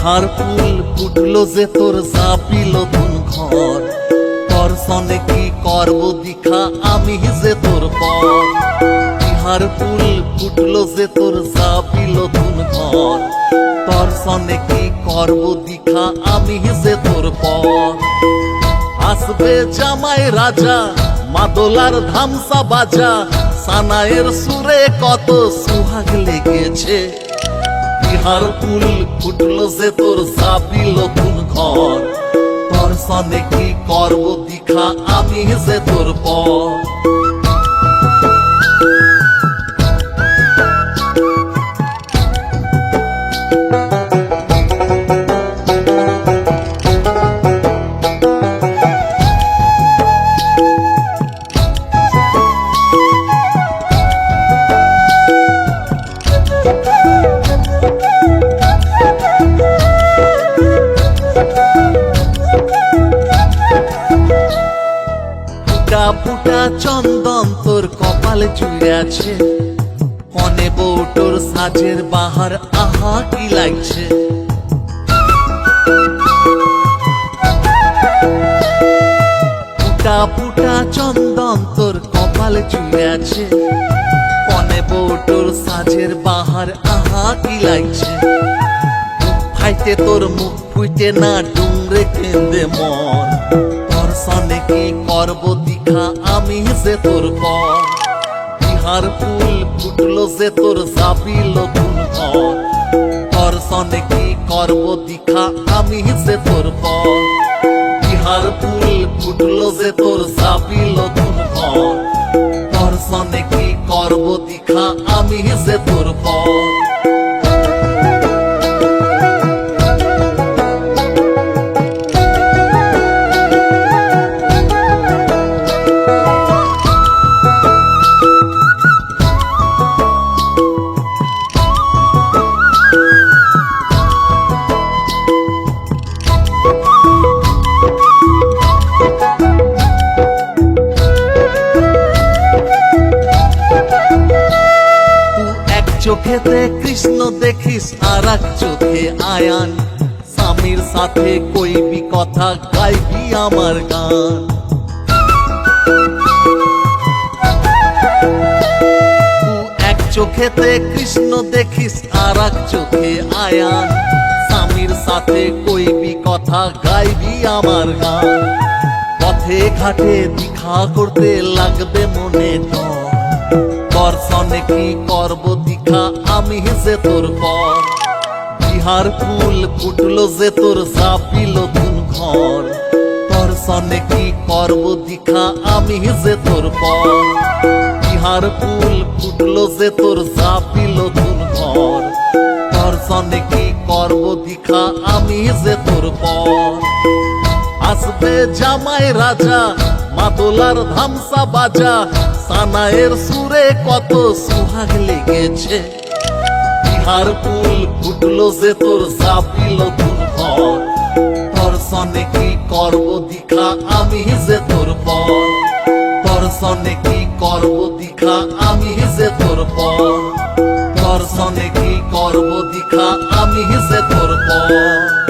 ফুটলো যে তোর চাপিল তুন ঘর। তোর সনে কি করব দিখা আমি যে তোর পর। বিহার ফুল ফুটলো যে তোর চাপিল তুন ঘর। তোর সনে কি করব দিখা আমি যে তোর পর। আসবে জামাই রাজা, মাদলার ধামসা বাজা। সানায়ের সুরে কত সুহাগ লেগেছে। বিহার ফুল ফুটলো যে তোর সাপি নতুন ঘর। তোর সনে কি করব দিখা আমি যে তোর পর। ফুটা চন্দন তোর কপালে আছে। কনে বউটোর সাজের বাহার আহা কি লাগছে। ফুটা ফুটা চন্দন তোর কপালে আছে। কনে বউটোর সাজের বাহার আহা কি লাগছে। ফাইতে তোর মুখ ফুইতে না, ডুমরে কেঁদে মন। তোর সনে কি করব দিখা আমি যে তোর পর বিহার ফুল ফুটলো যে তোর যাবি তুন ঘর তোর কি করব দিখা আমি যে তোর পর বিহার ফুল ফুটলো যে তোর চাপিল চোখেতে কৃষ্ণ দেখিস আর এক চোখে আয়ান। স্বামীর সাথে কইবি কথা, গাইবি আমার গান। এক চোখেতে কৃষ্ণ দেখিস আর এক চোখে আয়ান। স্বামীর সাথে কইবি কথা, গাইবি আমার গান। পথে ঘাটে দীঘা করতে লাগবে মনে ডর দর্শনে কি করব দীঘা? আমি যে তোর পর। বিহার ফুল ফুটলো যে তোর চাপিল তুন ঘর। দর্শনে কি করব দীঘা? আমি যে তোর পর। বিহার ফুল ফুটলো যে তোর চাপিল তুন ঘর। দর্শনে কি করব দীঘা? আমি যে তোর পর। আসবে জামাই রাজা, মাদলার ধামসা বাজা। সানায়ের সুরে কত সুহাগ লেগেছে। বিহার ফুল ফুটলো যে তোর সনে কি করব দিখা আমি যে তোর পর তোর সনে কি করব দিখা আমি যে তোর পর কি করব দিখা আমি যে তোর পর